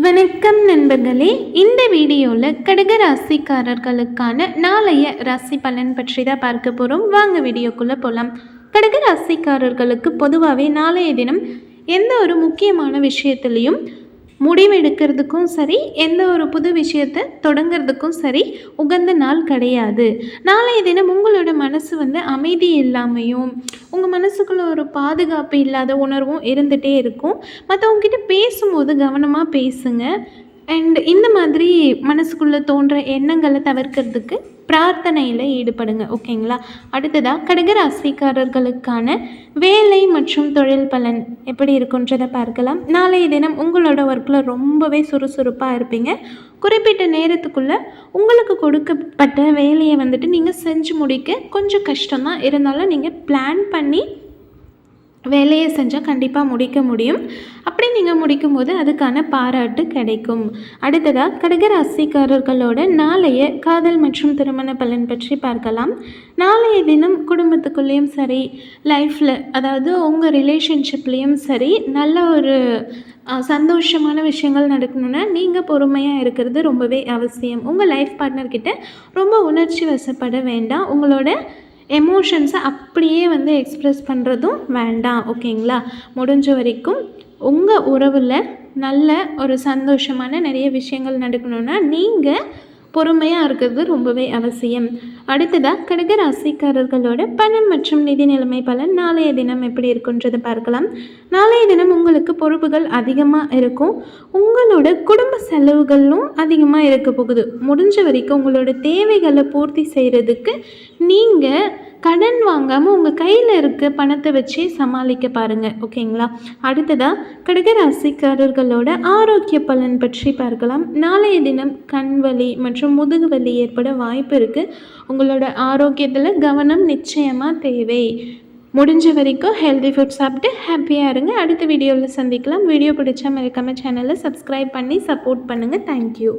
வணக்கம் நண்பர்களே இந்த வீடியோவில் கடக ராசிக்காரர்களுக்கான நாளைய ராசி பலன் பற்றி தான் பார்க்க போகிறோம் வாங்க வீடியோக்குள்ளே போகலாம் கடக ராசிக்காரர்களுக்கு பொதுவாகவே நாளைய தினம் எந்த ஒரு முக்கியமான விஷயத்துலையும் முடிவெடுக்கிறதுக்கும் சரி எந்த ஒரு புது விஷயத்தை தொடங்கிறதுக்கும் சரி உகந்த நாள் கிடையாது. நாளைய தினம் உங்களோட மனசு வந்து அமைதி இல்லாமையும் உங்கள் மனசுக்குள்ளே ஒரு பாதுகாப்பு இல்லாத உணர்வும் இருந்துகிட்டே இருக்கும். மற்றவங்ககிட்ட பேசும்போது கவனமாக பேசுங்க. அண்ட் இந்த மாதிரி மனசுக்குள்ளே தோன்ற எண்ணங்களை தவிர்க்கிறதுக்கு பிரார்த்தனையில் ஈடுபடுங்க ஓகேங்களா? அடுத்ததாக கடகராசிக்காரர்களுக்கான வேலை மற்றும் தொழில் பலன் எப்படி இருக்குன்றதை பார்க்கலாம். நாளைய தினம் உங்களோட ஒர்க்கில் ரொம்பவே சுறுசுறுப்பாக இருப்பீங்க. குறிப்பிட்ட நேரத்துக்குள்ளே உங்களுக்கு கொடுக்கப்பட்ட வேலையை வந்துட்டு நீங்கள் செஞ்சு முடிக்க கொஞ்சம் கஷ்டம்தான் இருந்தாலும் நீங்கள் பிளான் பண்ணி வேலையை செஞ்சால் கண்டிப்பாக முடிக்க முடியும். நீங்கள் முடிக்கும் போது அதுக்கான பாராட்டு கிடைக்கும். அடுத்ததாக கடகராசிக்காரர்களோட நாளைய காதல் மற்றும் திருமண பலன் பற்றி பார்க்கலாம். நாளைய தினம் குடும்பத்துக்குள்ளேயும் சரி லைஃப்பில் அதாவது உங்கள் ரிலேஷன்ஷிப்லேயும் சரி நல்ல ஒரு சந்தோஷமான விஷயங்கள் நடக்கணுன்னா நீங்கள் பொறுமையாக இருக்கிறது ரொம்பவே அவசியம். உங்கள் லைஃப் பார்ட்னர்கிட்ட ரொம்ப உணர்ச்சி வசப்பட வேண்டாம். உங்களோட எமோஷன்ஸை அப்படியே வந்து எக்ஸ்ப்ரெஸ் பண்ணுறதும் வேண்டாம். ஓகேங்களா முடிஞ்ச வரைக்கும் உங்கள் உறவில் நல்ல ஒரு சந்தோஷமான நிறைய விஷயங்கள் நடக்கணுன்னா நீங்கள் பொறுமையாக இருக்கிறது ரொம்பவே அவசியம். அடுத்ததாக கடக ராசிக்காரர்களோட பணம் மற்றும் நிதி நிலைமை பலன் நாளைய தினம் எப்படி இருக்குன்றதை பார்க்கலாம். நாளைய தினம் உங்களுக்கு பொறுப்புகள் அதிகமாக இருக்கும். உங்களோட குடும்ப செலவுகளும் அதிகமாக இருக்க போகுது. முடிஞ்ச வரைக்கும் உங்களோட தேவைகளை பூர்த்தி செய்கிறதுக்கு நீங்கள் கடன் உங்கள் கையில் இருக்க பணத்தை வச்சே சமாளிக்க பாருங்கள் ஓகேங்களா? அடுத்ததாக கடகராசிக்காரர்களோட ஆரோக்கிய பலன் பற்றி பார்க்கலாம். நாளைய தினம் கண் வலி மற்றும் முதுகு வலி ஏற்பட வாய்ப்பு இருக்குது உங்களோட ஆரோக்கியத்தில் கவனம் நிச்சயமாக தேவை. முடிஞ்ச வரைக்கும் ஹெல்தி ஃபுட் சாப்பிட்டு ஹாப்பியாக இருங்க. அடுத்த வீடியோவில் சந்திக்கலாம். வீடியோ பிடிச்சா மறக்காமல் சேனலை சப்ஸ்கிரைப் பண்ணி சப்போர்ட் பண்ணுங்கள் தேங்க்யூ